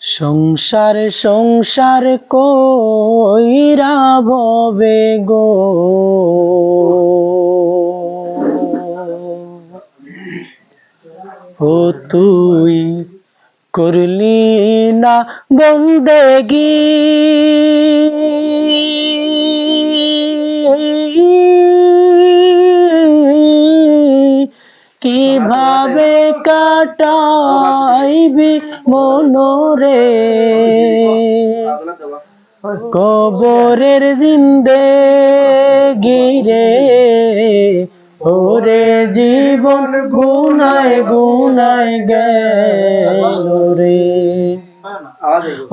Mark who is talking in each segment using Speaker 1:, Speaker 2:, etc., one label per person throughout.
Speaker 1: সংসার সংসার কইরা ভবে গো। ও তুই করলি না বন্দেগি কীভাবে কাটাইবি মনোরে? কবরের জিন্দে গিরে ওরে জীবন গুনায় গুনায় গেল রে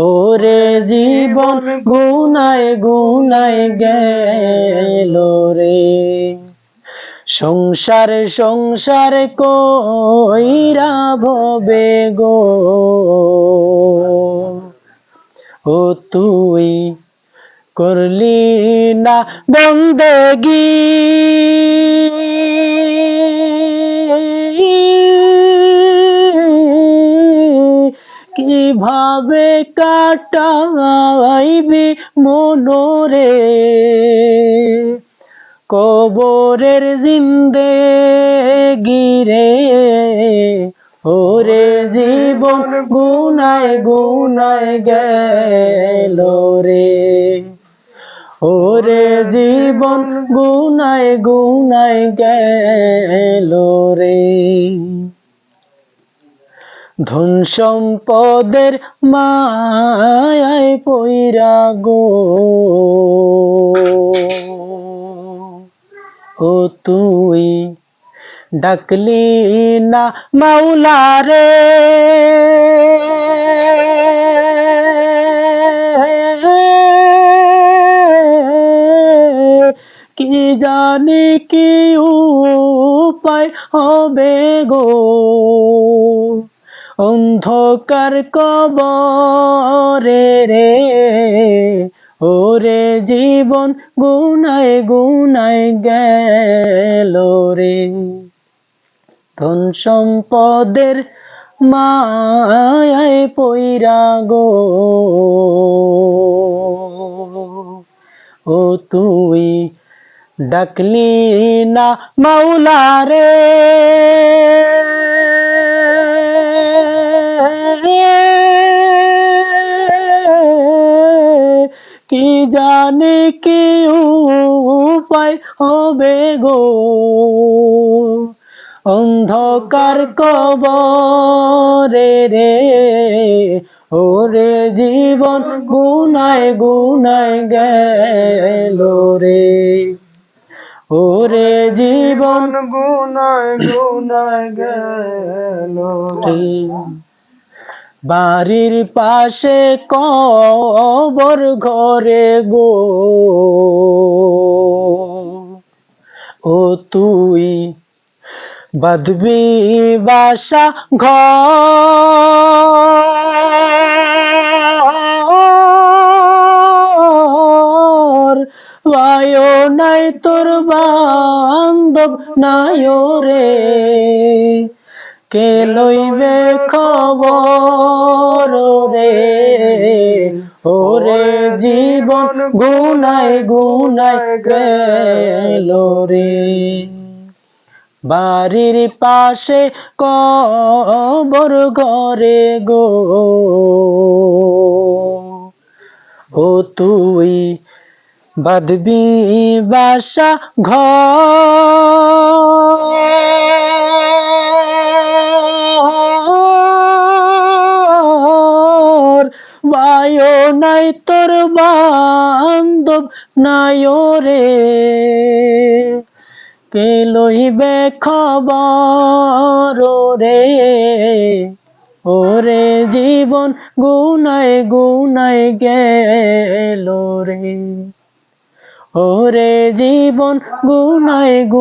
Speaker 1: ওরে জীবন গুনায় গুনায় গেল রে সংসার সংসার কইরা ভবে গো। ও তুই করলি না বন্দেগি। কীভাবে কাটাইবি মনোরে? কবরের জিন্দে গিরে ওরে জীবন গুনায় গুনায় গেল রে। ওরে জীবন গুনায় গুনায় গেল রে। ধন সম্পদের মায়ায় পইরা গো। ও তুই ডাকলি না মাওলা রে কি জানি কি উপায় হবে গো অন্ধকার কবরে রে ওরে জীবন গুনায় গুনায় গেল রে। ধন সম্পদের মায়ায় পইরা গো। ও তুই ডাকলি না মাওলা রে। কি জানে কি উপায় হবে গো? অন্ধকার কবরে রে ওরে জীবন গুনায় গুনায় গেল রে। ওরে জীবন
Speaker 2: গুনায় গুনায় গেল
Speaker 1: রে। বাড়ির পাশে কবর ঘরে গো। ও তুই বাঁধবি বাসা ঘর। বায়ো নাই তোর বান্ধব নাই রে। কে লইবে খবর রে? ওরে জীবন গুনায় গুনায় গেল রে। বাড়ির পাশে কবর ঘরে গো। ও তুই বাঁধবি বাসা ঘর। নাই তোর বান্ধব, নাই রে কে লইবে খবর রে ওরে জীবন গুনাই গুনায় গেল রে। ওরে জীবন গুনায় গু